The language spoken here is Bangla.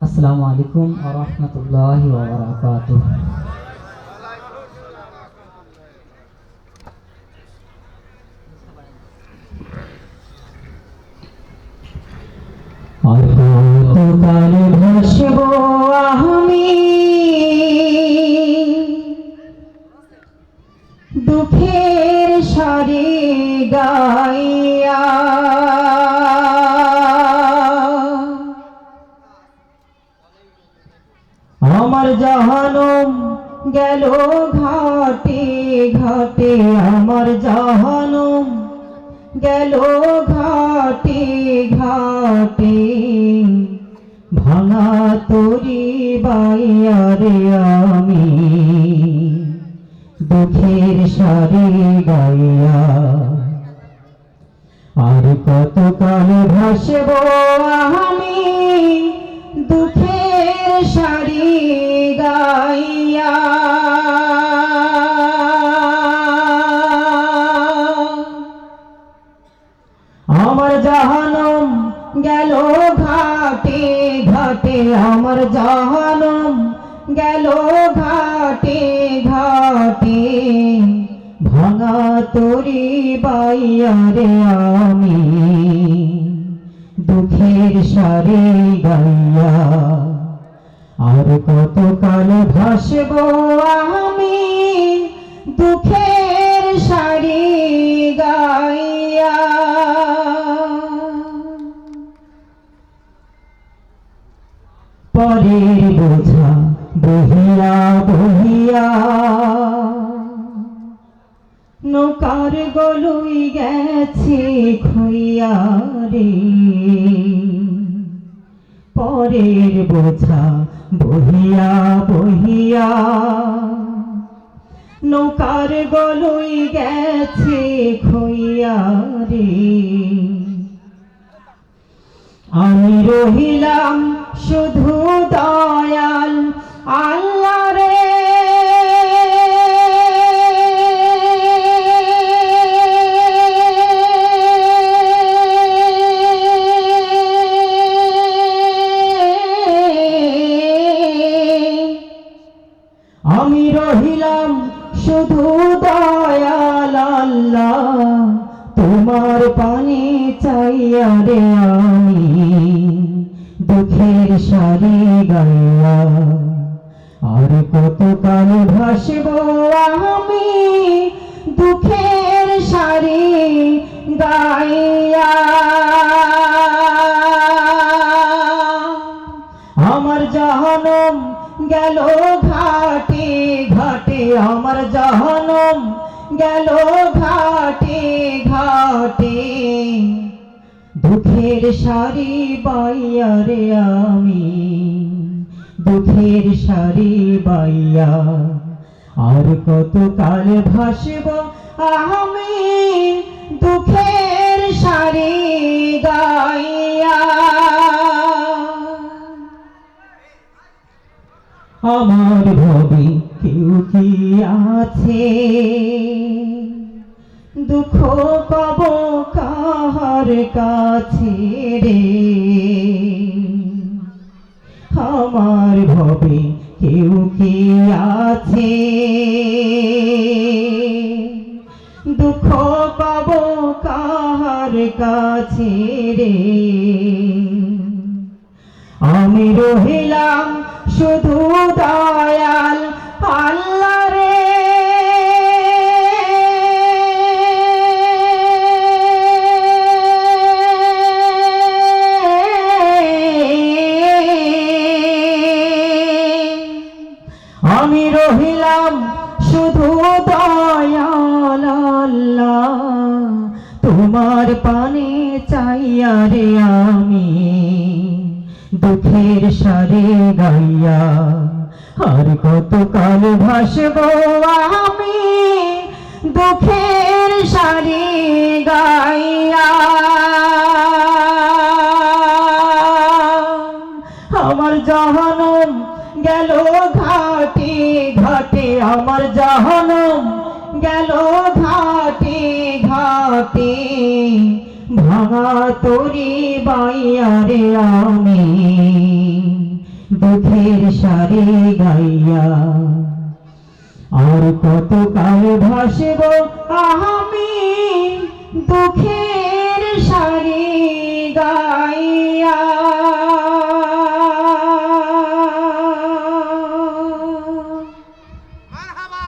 আসসালামু আলাইকুম ওয়া রাহমাতুল্লাহি ওয়া বারাকাতুহু। আমি দুঃখের সারি গাইয়া আমার জাহানম গেল ঘাটে ঘাটে আমার জাহানম গেল ঘাটে ঘাটে। ভাঙা তরি বাইয়ারে আমি, দুঃখের সারি গাইয়া। আর কতকাল ভাসব আমি, দুঃখের সারি গাইয়া। আমার জাহানম গেল ঘাটে ঘাটে। আমার জাহানম গেল ঘাটে ঘাটে। ভাঙা তরি বাইয়ারে আমি। দুঃখের সারে গাইয়া। ভাসব আমি দুঃখের সারি গাইয়া। পরের বোঝা বহিয়া বহিয়া। নৌকার গলুই গেছে খইয়া রে পরের বোঝা বহিয়া বহিয়া। নৌকার গলই গেছে খইয়া রে। আমি রহিলাম শুধু দয়াল রহিলাম শুধু দয়াল তোমার পানি চাইয়া রে আমি, দুঃখের সারি গাইয়া। আর কতকাল ভাসব আমি, দুঃখের সারি গাইয়া। আমার জাহানম গেল ঘাটে ঘাটে আমার জাহানম। গেল ঘাটে ঘাটে। দুঃখের সারি বাইয়া রে আমি। দুঃখের সারি বাইয়া। আর কত কাল ভাসব আমি? দুঃখের সারি আমার ভবে কেউ কি আছে? দুঃখ পাব কাহার কাছে রে? আমার ভবে কেউ কি আছে? দুঃখ পাব কাহার কাছে রে? আমি রহিলাম শুধু দয়াল আল্লাহ রে আমি রহিলাম শুধু দয়াল আল্লাহ। তোমার পানে চাইয়া রে আমি দুঃখের সারে গাইয়া, আর কত কাল ভাসব আমি? দুঃখের সারে গাইয়া। আমার জাহানম গেল ঘাটে ঘাটে আমার জাহানম গেল ঘাটে ঘাটে। ভাঙা তরি বাইয়ারে আমি দুঃখের সারে গাইয়া। আর কত কাল ভাসব আমি দুঃখের সারি